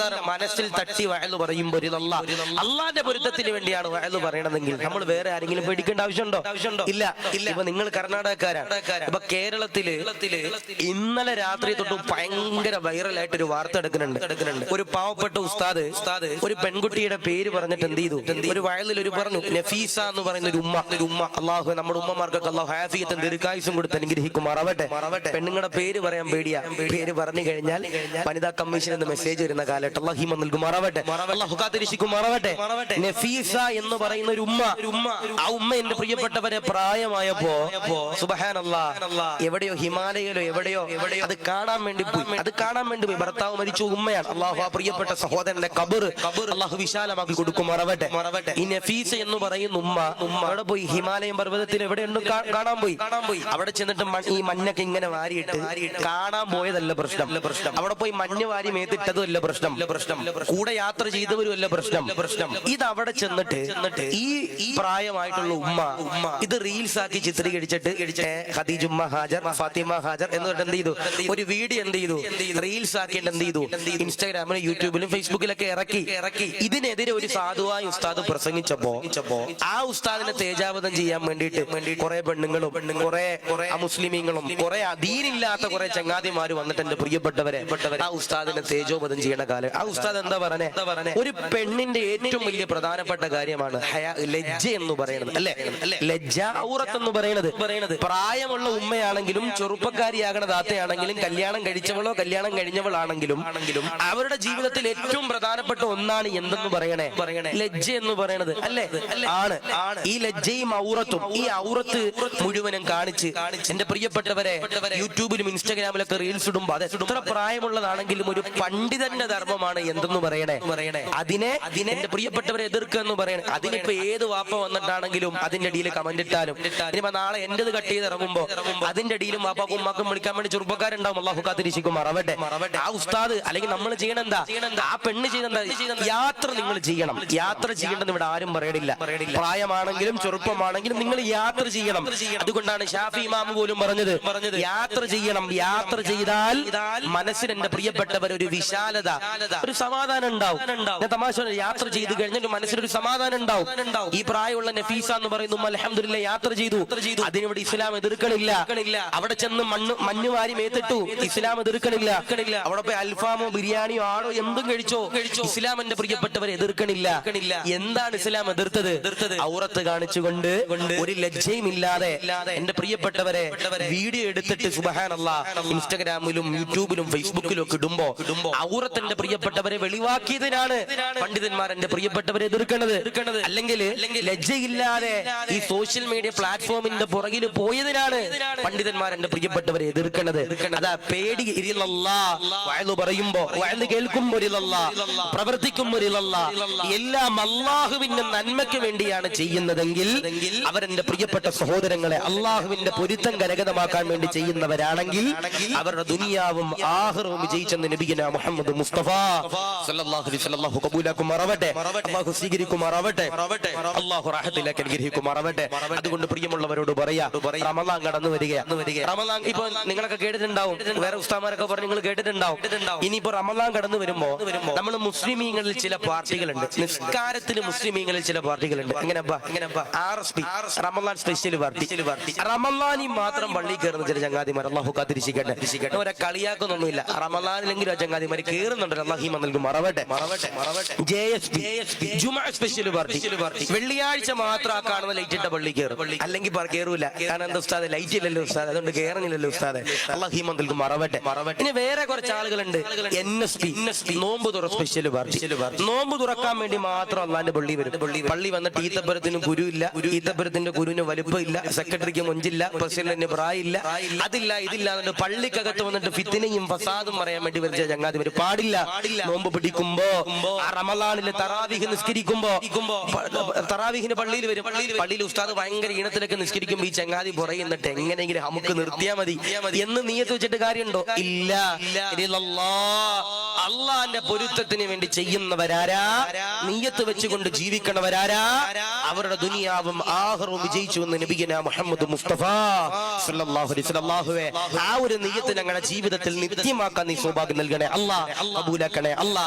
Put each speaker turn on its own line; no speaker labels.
സാധാരണ മനസ്സിൽ തട്ടി വയലു പറയുമ്പോൾ അള്ളാന്റെ പൊരുത്തത്തിന് വേണ്ടിയാണ് വയലു പറയണതെങ്കിൽ നമ്മൾ വേറെ ആരെങ്കിലും പേടിക്കേണ്ട ആവശ്യമുണ്ടോ? ആവശ്യമുണ്ടോ ഇല്ല. ഇല്ല ഇപ്പൊ നിങ്ങൾ കർണാടകക്കാരാണ്. ഇപ്പൊ കേരളത്തിൽ ഇന്നലെ രാത്രി തൊട്ട് ഭയങ്കര വൈറലായിട്ട് ഒരു വാർത്ത എടുക്കുന്നുണ്ട്. എടുക്കുന്നുണ്ട് ഒരു പാവപ്പെട്ട ഉസ്താദ് ഉസ്താദ് ഒരു പെൺകുട്ടിയുടെ പേര് പറഞ്ഞിട്ട് എന്ത് ചെയ്തു? ഒരു വയലിൽ ഒരു പറഞ്ഞു നഫീസ എന്ന് പറയുന്ന ഒരു ഉമ്മ. ഒരു ഉമ്മ അള്ളാഹു നമ്മുടെ ഉമ്മമാർക്കൊക്കെ അള്ളാഹു ഹാഫിയത്തെ ദീർഘായുസും കൊടുത്ത് അനുഗ്രഹിക്കുമാറാവട്ടെ. മറവട്ടെ പെണ്ണുങ്ങളുടെ പേര് പറയാൻ പേടിയാ. പേര് പറഞ്ഞു കഴിഞ്ഞാൽ വനിതാ കമ്മീഷൻ എന്ന് മെസ്സേജ് വരുന്ന കാലഘട്ടം. അള്ളാഹിമ നൽകുമാറാവട്ടെ അള്ളാഹു കാത്തിരിശിക്കുമാറാവട്ടെ നഫീസ എന്ന് പറയുന്ന ഒരു ഉമ്മ ഉമ്മ ആ ഉമ്മ എന്റെ പ്രിയപ്പെട്ടവരെ പ്രായമായപ്പോ സുബഹാനല്ലാ എവിടെയോ ഹിമാലയയിലോ എവിടെയോ എവിടെയോ. അത് കാണാൻ വേണ്ടി പോയി. അത് കാണാൻ വേണ്ടി പോയി. ഭർത്താവ് മരിച്ചു ഉമ്മയാണ്. അള്ളാഹു ആ പ്രിയപ്പെട്ട സഹോദരന്റെ കബർ അള്ളാഹു വിശാലമാക്കി കൊടുക്കും മറവട്ടെ. മറവട്ടെ. ഈ നഫീസ എന്ന് പറയുന്ന ഉമ്മ ഉമ്മ. അവിടെ പോയി ഹിമാലയം പർവതത്തിൽ എവിടെയുണ്ട് കാണാൻ പോയി. കാണാൻ പോയി. അവിടെ ചെന്നിട്ട് ഈ മഞ്ഞൊക്കെ ഇങ്ങനെ വാരിയിട്ട് കാണാൻ പോയതല്ല പ്രശ്നം. പ്രശ്നം. അവിടെ പോയി മഞ്ഞ് വാരി മേത്തിട്ടതും അല്ല പ്രശ്നം. പ്രശ്നം. കൂടെ യാത്ര ചെയ്തവരും അല്ല പ്രശ്നം. പ്രശ്നം ഇത് അവിടെ ചെന്നിട്ട് ഈ പ്രായമായിട്ടുള്ള ഉമ്മ ഉമ്മ ഇത് റീൽസ് ആക്കി ചിത്രീകരിച്ചിട്ട് ഖദീജുമ്മ ഹാജർ ഫാത്തിമ ഹാജർ എന്ന് പറഞ്ഞിട്ട് എന്ത് ചെയ്തു? ഒരു വീഡിയോ എന്ത് ചെയ്തു? റീൽസ് ആക്കിയിട്ട് എന്ത് ചെയ്തു? ഇൻസ്റ്റാഗ്രാമിലും യൂട്യൂബിലും ഫേസ്ബുക്കിലൊക്കെ ഇറക്കി. ഇറക്കി ഇതിനെതിരെ ഒരു സാധുവായ ഉസ്താദ് പ്രസംഗിച്ചപ്പോ ആ ഉസ്താദിനെ തേജാവധം ചെയ്യാൻ വേണ്ടിയിട്ട് വേണ്ടി കുറെ പെണ്ണുങ്ങളും കുറെ മുസ്ലിമീങ്ങളും കുറെ അധീനില്ലാത്ത കുറെ ചങ്ങാതിമാര് വന്നിട്ട് എന്റെ പ്രിയപ്പെട്ടവരെ ആ ഉസ്താദിനെ തേജോവധം ചെയ്യണ ആ ഉസ്താദ് എന്താ പറഞ്ഞേ? ഒരു പെണ്ണിന്റെ ഏറ്റവും വലിയ പ്രധാനപ്പെട്ട കാര്യമാണ് ലജ്ജ എന്ന് പറയുന്നത് അല്ലേ? ലജ്ജ ഔറത്ത് എന്ന് പറയുന്നത്. പ്രായമുള്ള ഉമ്മയാണെങ്കിലും ചെറുപ്പക്കാരിയാകണ താത്തയാണെങ്കിലും കല്യാണം കഴിച്ചവളോ കല്യാണം കഴിഞ്ഞവളാണെങ്കിലും അവരുടെ ജീവിതത്തിൽ ഏറ്റവും പ്രധാനപ്പെട്ട ഒന്നാണ് എന്തെന്ന് പറയണേ? ലജ്ജ എന്ന് പറയണത് അല്ലെ? ആണ്. ഈ ലജ്ജയും ഔറത്തും ഈ ഔറത്ത് മുഴുവനും കാണിച്ച് എന്റെ പ്രിയപ്പെട്ടവരെ യൂട്യൂബിലും ഇൻസ്റ്റാഗ്രാമിലൊക്കെ റീൽസ് ഇടുമ്പോ അത് എത്ര പ്രായമുള്ളതാണെങ്കിലും ഒരു പണ്ഡിതന്റെ ധർമ്മമാണ് എന്തെന്ന് പറയണേ? പറയണേ അതിനെ അതിനെ എന്റെ പ്രിയപ്പെട്ടവരെ എതിർക്കുക എന്ന് പറയണേ. അതിനിപ്പോ ഏത് വാപ്പ വന്നിട്ടാണെങ്കിലും അതിന്റെ അടിയിൽ കമന്റ് ഇട്ടാലും ഇനിയിപ്പോ നാളെ എന്റേത് കട്ട് ചെയ്ത് ഇറങ്ങുമ്പോ അതിന്റെ അടിയിലും വാപ്പാക്കും ഉമ്മാക്കും വിളിക്കാൻ വേണ്ടി ചെറുപ്പക്കാരുണ്ടാവും. അള്ളാഹു കാത്തിരിക്കും മറവട്ടെ. മറവട്ടെ. ആ ഉസ്താദ് അല്ലെങ്കിൽ നമ്മൾ ചെയ്യണെന്താ ആ പെണ്ണ് ചെയ്തെന്താ യാത്ര നിങ്ങൾ ചെയ്യണം. യാത്ര ചെയ്യേണ്ടെന്ന് ഇവിടെ ആരും പറയണില്ല. പ്രായമാണെങ്കിലും ചെറുപ്പമാണെങ്കിലും നിങ്ങൾ യാത്ര ചെയ്യണം. അതുകൊണ്ടാണ് ഷാഫി ഇമാമ പോലും പറഞ്ഞത്. പറഞ്ഞത്. യാത്ര ചെയ്യണം. യാത്ര ചെയ്താൽ മനസ്സിന് എന്റെ പ്രിയപ്പെട്ടവർ ഒരു വിശാലത ഒരു സമാധാനം ഉണ്ടാവും. ഞാൻ തമാശ യാത്ര ചെയ്തു കഴിഞ്ഞാൽ മനസ്സിലൊരു സമാധാനം ഉണ്ടാവും. ഈ പ്രായമുള്ള നഫീസ എന്ന് പറയുന്നു അലഹമില്ല യാത്ര ചെയ്തു. അതിനിവിടെ ഇസ്ലാം എതിർക്കണില്ല. അവിടെ ചെന്ന് മണ്ണ് മഞ്ഞ് വാരി മേത്തിട്ടു. ഇസ്ലാം എതിർക്കണില്ല. അവിടെ പോയി അൽഫാമോ ബിരിയാണിയോ ആടോ എന്തും കഴിച്ചോ ഇസ്ലാം എന്റെ പ്രിയപ്പെട്ടവരെ എതിർക്കണില്ല. എന്താണ് ഇസ്ലാം എതിർത്തത്? ഔറത്ത് കാണിച്ചുകൊണ്ട് ഒരു ലജ്ജയും ഇല്ലാതെ എന്റെ പ്രിയപ്പെട്ടവരെ വീഡിയോ എടുത്തിട്ട് സുബഹാനല്ല ഇൻസ്റ്റാഗ്രാമിലും യൂട്യൂബിലും ഫേസ്ബുക്കിലും ഒക്കെ ഇടുമ്പോ ഔറത്തിന്റെ പ്രിയപ്പെട്ടവരെ വെളിവാക്കിയതിനാണ് പണ്ഡിതന്മാർ എന്റെ പ്രിയപ്പെട്ടവരെ എതിർക്കണത് അല്ലെങ്കിൽ ലജ്ജയില്ലാതെ ഈ സോഷ്യൽ മീഡിയ പ്ലാറ്റ്ഫോമിന്റെ പുറകിൽ പോയതിനാണ് പണ്ഡിതന്മാർ എന്റെ പ്രിയപ്പെട്ടവരെ എതിർക്കണത് അതാ പേടി വയലു പറയുമ്പോ വയലു കേൾക്കുമ്പോ ഇരിലല്ല പ്രവർത്തിക്കുമ്പോ ഇരിലല്ല. എല്ലാം അള്ളാഹുവിന്റെ നന്മയ്ക്ക് വേണ്ടിയാണ് ചെയ്യുന്നതെങ്കിൽ അവരെന്റെ പ്രിയപ്പെട്ട സഹോദരങ്ങളെ അള്ളാഹുവിന്റെ പൊരുത്തം കരകതമാക്കാൻ വേണ്ടി ചെയ്യുന്നവരാണെങ്കിൽ അവരുടെ ദുനിയാവും ആഹ്റവും വിജയിച്ചെന്ന് നബിഗന മുഹമ്മദ് മുസ്തഫ വസല്ലം കബൂലാക്കുമാറാവട്ടെ. അള്ളാഹു സ്വീകരിക്കുമാറാവട്ടെ. അള്ളാഹു റാഹത്തിലേക്ക് അനുഗ്രഹിക്കുമാറാവട്ടെ. അതുകൊണ്ട് പ്രിയമുള്ളവരോട് പറയാ റമദാൻ കടന്നു വരികയാണ് റമദാൻ ഇപ്പൊ നിങ്ങളൊക്കെ കേട്ടിട്ടുണ്ടാവും. വേറെ ഉസ്താമാരൊക്കെ പറഞ്ഞ് നിങ്ങൾ കേട്ടിട്ടുണ്ടാവും. ഇനിയിപ്പോ റമലാൻ കടന്നു വരുമ്പോ നമ്മൾ മുസ്ലിമീങ്ങളിൽ ചില പാർട്ടികളുണ്ട്. നിസ്കാരത്തിന് മുസ്ലിമീങ്ങളിൽ ചില പാർട്ടികളുണ്ട്. എങ്ങനെപ്പാ R S P. Special party. റമലാനി മാത്രം പള്ളി കയറുന്ന ചില ചങ്ങാതിമാർ അള്ളാഹു കാത്തിരിക്കട്ടെ ഒരെ കളിയാക്കുന്നൊന്നുമില്ല. റമലാനിലെങ്കിലും ആ ചങ്ങാതിമാർ കയറുന്നുണ്ട് അള്ളാഹിമ നൽകും മറവട്ടെ. ജെ എസ് പി ജുമാ സ്പെഷ്യൽ പാർട്ടി വെള്ളിയാഴ്ച മാത്രം ആ കാണുന്ന ലൈറ്റ് ഇട്ട പള്ളി കയറും. അല്ലെങ്കിൽ കയറൂല. കാരണം എന്താ ഉസ്താദ്? ലൈറ്റ് ഇല്ലല്ലോ ഉസ്താദ്. അതുകൊണ്ട് കയറുന്നില്ലല്ലോ ഉസ്താദ്. റഹീമ നൽകും മറവട്ടെ. ഇനി വേറെ കുറച്ച് ആളുകളുണ്ട്. എൻ എസ് പി നോമ്പ് തുറ സ്പെഷ്യൽ പാർട്ടി നോമ്പ് തുറക്കാൻ വേണ്ടി മാത്രം അള്ളാന്റെ പള്ളി വരും. പള്ളി വന്നിട്ട് ഈത്തപ്പുരത്തിന് ഗുരു ഇല്ല ഈത്തപ്പുരത്തിന്റെ കുരുവിന് വലുപ്പമില്ല. സെക്രട്ടറിക്ക് മൊഞ്ചില്ല. പ്രസിഡന്റിന് പ്രായില്ല അതില്ല ഇതില്ല. പള്ളിക്കകത്ത് വന്നിട്ട് ഫിത്തിനെയും ഫസാദും പറയാൻ വേണ്ടി വരച്ച ചങ്ങാതി വരും പാടില്ല. നോമ്പ് പിടിക്കുമ്പോ ആ റമലാനിലെ തറാവിഹ് നിസ്കരിക്കുമ്പോ തറാവിഹിന് പള്ളിയിൽ വരും. പള്ളിയിൽ ഉസ്താദ് ഭയങ്കര ഈണത്തിലൊക്കെ നിസ്കരിക്കുമ്പോ ഈ ചങ്ങാതി പുറയുന്നിട്ട് എങ്ങനെയെങ്കിലും നമുക്ക് നിർത്തിയാ മതി. എന്ന് നീയത്ത് വെച്ചിട്ട് കാര്യമുണ്ടോ? ഇല്ല. അള്ളാന്റെ പൊരുത്തത്തിന് വേണ്ടി ചെയ്യുന്നവരാരാ? നീയത്ത് വെച്ചുകൊണ്ട് ജീവിക്കണവരാരാ? അവരുടെ ദുനിയാവും ആഹറും വിജയിച്ചു എന്ന് നബിഗന മുഹമ്മദ് മുസ്തഫ. ആ ഒരു നീയത്ത് ഞങ്ങളുടെ ജീവിതത്തിൽ നിത്യമാക്കാൻ നീ സൗഭാഗ്യം നൽകണേ. അല്ലാ കബൂലാക്കണേ അല്ലാ